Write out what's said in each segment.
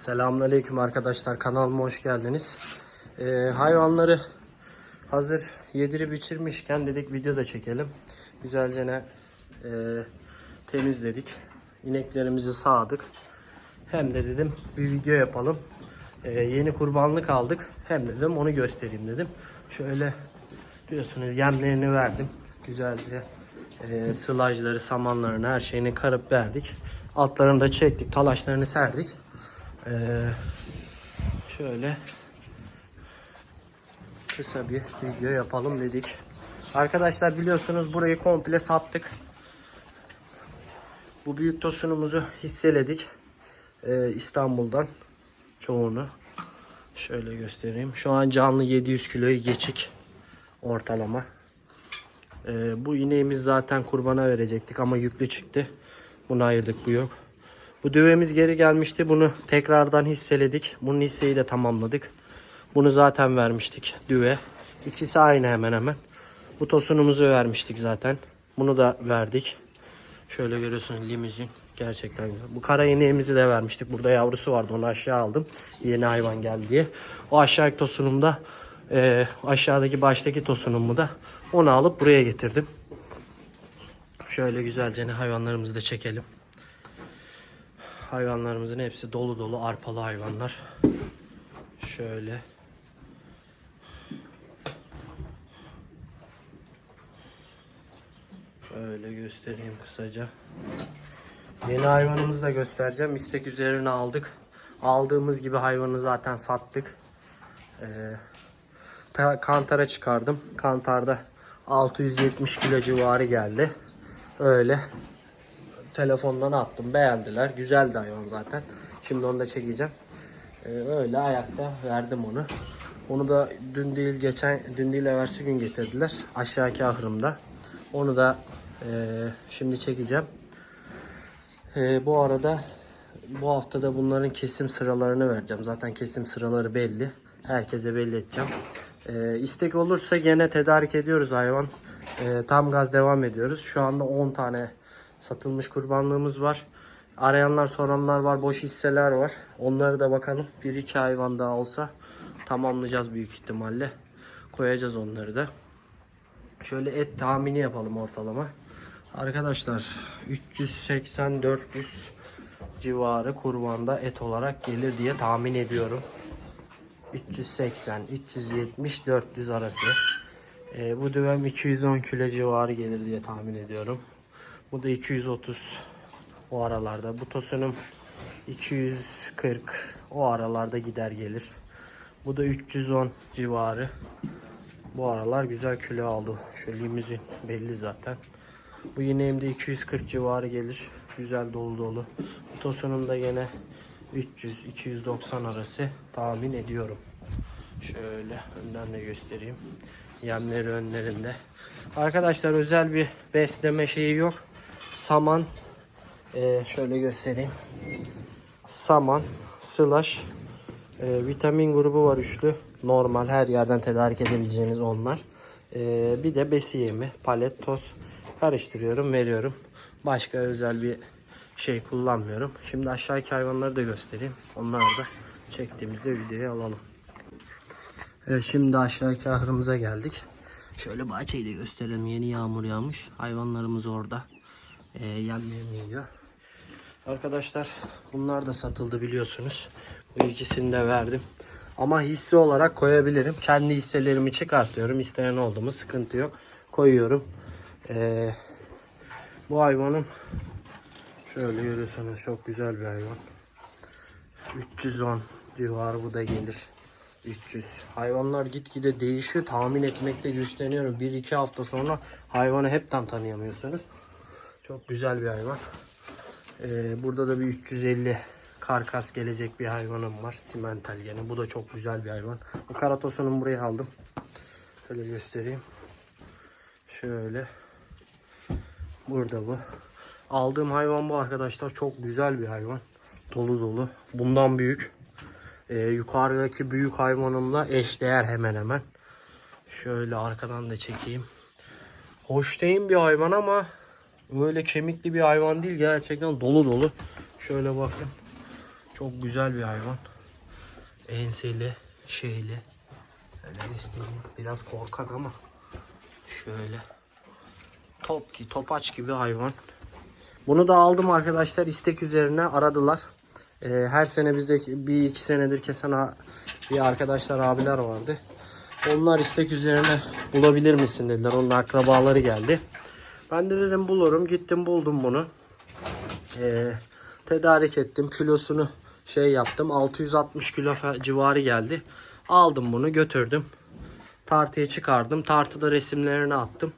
Selamünaleyküm arkadaşlar kanalıma hoş geldiniz. Ee, hayvanları hazır yedirip içirmişken dedik video da çekelim. Güzelce ne e, temizledik. İneklerimizi sağdık. Hem de dedim bir video yapalım. Ee, yeni kurbanlık aldık. Hem de dedim onu göstereyim dedim. Şöyle diyorsunuz yemlerini verdim. Güzelce e, sılajları, samanlarını her şeyini karıp verdik. Altlarını da çektik. Talaşlarını serdik. Ee, şöyle kısa bir video yapalım dedik. Arkadaşlar biliyorsunuz burayı komple sattık. Bu büyük tosunumuzu hisseledik. Ee, İstanbul'dan çoğunu. Şöyle göstereyim. Şu an canlı 700 kiloyu geçik ortalama. Ee, bu ineğimiz zaten kurbana verecektik ama yüklü çıktı. Bunu ayırdık bu yok. Bu düvemiz geri gelmişti. Bunu tekrardan hisseledik. Bunun hisseyi de tamamladık. Bunu zaten vermiştik düve. İkisi aynı hemen hemen. Bu tosunumuzu vermiştik zaten. Bunu da verdik. Şöyle görüyorsunuz limuzin. Gerçekten güzel. Bu kara ineğimizi de vermiştik. Burada yavrusu vardı. Onu aşağı aldım. Yeni hayvan geldi diye. O aşağıdaki tosunumda e, aşağıdaki baştaki tosunumu da onu alıp buraya getirdim. Şöyle güzelce hayvanlarımızı da çekelim. Hayvanlarımızın hepsi dolu dolu arpalı hayvanlar. Şöyle. Şöyle göstereyim kısaca. Yeni hayvanımızı da göstereceğim. İstek üzerine aldık. Aldığımız gibi hayvanı zaten sattık. Ee, ta- kantara çıkardım. Kantarda 670 kilo civarı geldi. Öyle telefondan attım. Beğendiler. Güzeldi hayvan zaten. Şimdi onu da çekeceğim. Ee, öyle ayakta verdim onu. Onu da dün değil geçen dün değil evvelsi gün getirdiler. Aşağıki ahırımda. Onu da e, şimdi çekeceğim. E, bu arada bu haftada bunların kesim sıralarını vereceğim. Zaten kesim sıraları belli. Herkese belli edeceğim. E, istek olursa gene tedarik ediyoruz hayvan. E, tam gaz devam ediyoruz. Şu anda 10 tane satılmış kurbanlığımız var. Arayanlar soranlar var. Boş hisseler var. Onları da bakalım. Bir iki hayvan daha olsa tamamlayacağız büyük ihtimalle. Koyacağız onları da. Şöyle et tahmini yapalım ortalama. Arkadaşlar 380-400 civarı kurbanda et olarak gelir diye tahmin ediyorum. 380, 370, 400 arası. Ee, bu düvem 210 kilo civarı gelir diye tahmin ediyorum. Bu da 230 o aralarda. Bu tosunum 240 o aralarda gider gelir. Bu da 310 civarı. Bu aralar güzel kilo aldı. Şu belli zaten. Bu ineğim de 240 civarı gelir. Güzel dolu dolu. Bu tosunum da yine 300-290 arası tahmin ediyorum. Şöyle önden de göstereyim. Yemleri önlerinde. Arkadaşlar özel bir besleme şeyi yok. Saman ee, şöyle göstereyim. Saman, slash, ee, vitamin grubu var üçlü. Normal her yerden tedarik edebileceğiniz onlar. Ee, bir de besi yemi, palet, toz karıştırıyorum, veriyorum. Başka özel bir şey kullanmıyorum. Şimdi aşağıdaki hayvanları da göstereyim. Onları da çektiğimizde videoya alalım. Evet, şimdi aşağıdaki ahırımıza geldik. Şöyle bahçeyi de gösterelim. Yeni yağmur yağmış. Hayvanlarımız orada. Ee, yemlerini yiyor. Arkadaşlar bunlar da satıldı biliyorsunuz. Bu ikisini de verdim. Ama hisse olarak koyabilirim. Kendi hisselerimi çıkartıyorum. İsteyen oldu mu sıkıntı yok. Koyuyorum. Ee, bu hayvanım şöyle görüyorsunuz çok güzel bir hayvan. 310 civarı bu da gelir. 300. Hayvanlar gitgide değişiyor. Tahmin etmekte güçleniyorum. 1-2 hafta sonra hayvanı hepten tanıyamıyorsunuz. Çok güzel bir hayvan. Ee, burada da bir 350 karkas gelecek bir hayvanım var. Simental gene. Bu da çok güzel bir hayvan. Bu karatosunun buraya aldım. Şöyle göstereyim. Şöyle. Burada bu. Aldığım hayvan bu arkadaşlar. Çok güzel bir hayvan. Dolu dolu. Bundan büyük. Ee, yukarıdaki büyük hayvanımla eşdeğer hemen hemen. Şöyle arkadan da çekeyim. Hoştayım bir hayvan ama öyle kemikli bir hayvan değil. Gerçekten dolu dolu. Şöyle bakın. Çok güzel bir hayvan. Enseli, şeyli. Öyle göstereyim. Biraz korkak ama. Şöyle. Top ki, topaç gibi hayvan. Bunu da aldım arkadaşlar istek üzerine aradılar. Ee, her sene bizde bir iki senedir kesen bir arkadaşlar abiler vardı. Onlar istek üzerine bulabilir misin dediler. Onun akrabaları geldi. Ben de dedim bulurum. Gittim buldum bunu. Ee, tedarik ettim. Kilosunu şey yaptım. 660 kilo civarı geldi. Aldım bunu götürdüm. Tartıya çıkardım. Tartıda resimlerini attım.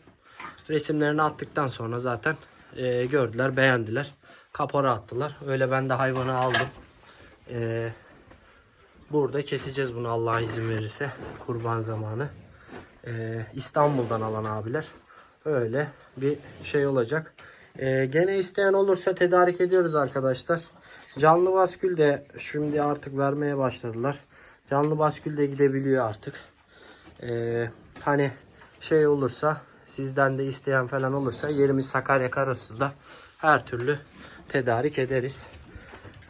Resimlerini attıktan sonra zaten e, gördüler, beğendiler. Kapora attılar. Öyle ben de hayvanı aldım. E, burada keseceğiz bunu Allah izin verirse. Kurban zamanı. E, İstanbul'dan alan abiler. Öyle bir şey olacak. E, gene isteyen olursa tedarik ediyoruz arkadaşlar. Canlı baskül de şimdi artık vermeye başladılar. Canlı baskül de gidebiliyor artık. Ee, hani şey olursa sizden de isteyen falan olursa yerimiz Sakarya Karasu'da her türlü tedarik ederiz.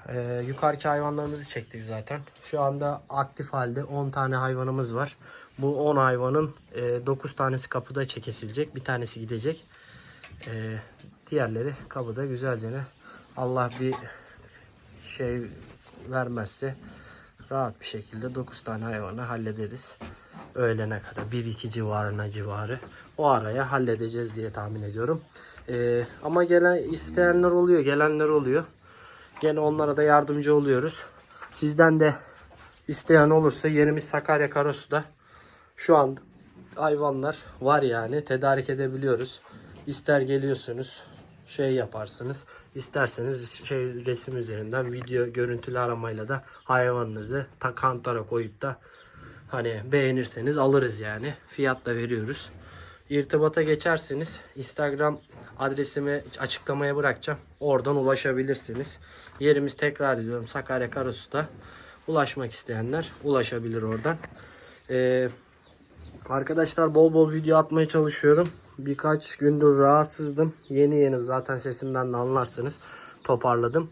Ee, yukarıki hayvanlarımızı çektik zaten. Şu anda aktif halde 10 tane hayvanımız var. Bu 10 hayvanın e, 9 tanesi kapıda çekesilecek. Bir tanesi gidecek. Ee, diğerleri kapıda güzelce Allah bir şey vermezse rahat bir şekilde 9 tane hayvanı hallederiz. Öğlene kadar 1-2 civarına civarı o araya halledeceğiz diye tahmin ediyorum. Ee, ama gelen isteyenler oluyor, gelenler oluyor. Gene onlara da yardımcı oluyoruz. Sizden de isteyen olursa yerimiz Sakarya Karasu'da. Şu an hayvanlar var yani tedarik edebiliyoruz. İster geliyorsunuz şey yaparsınız. İsterseniz şey resim üzerinden video görüntülü aramayla da hayvanınızı ta kantara koyup da hani beğenirseniz alırız yani. Fiyat da veriyoruz. İrtibata geçersiniz. Instagram adresimi açıklamaya bırakacağım. Oradan ulaşabilirsiniz. Yerimiz tekrar ediyorum Sakarya Karasu'da. Ulaşmak isteyenler ulaşabilir oradan. Ee, Arkadaşlar bol bol video atmaya çalışıyorum. Birkaç gündür rahatsızdım. Yeni yeni zaten sesimden de anlarsınız. Toparladım.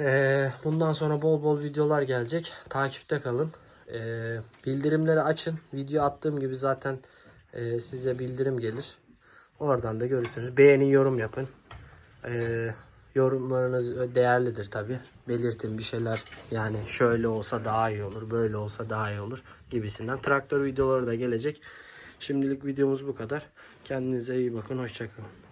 Ee, bundan sonra bol bol videolar gelecek. Takipte kalın. Ee, bildirimleri açın. Video attığım gibi zaten e, size bildirim gelir. Oradan da görürsünüz. Beğenin, yorum yapın. Ee, yorumlarınız değerlidir tabi. Belirtin bir şeyler yani şöyle olsa daha iyi olur, böyle olsa daha iyi olur gibisinden. Traktör videoları da gelecek. Şimdilik videomuz bu kadar. Kendinize iyi bakın. Hoşçakalın.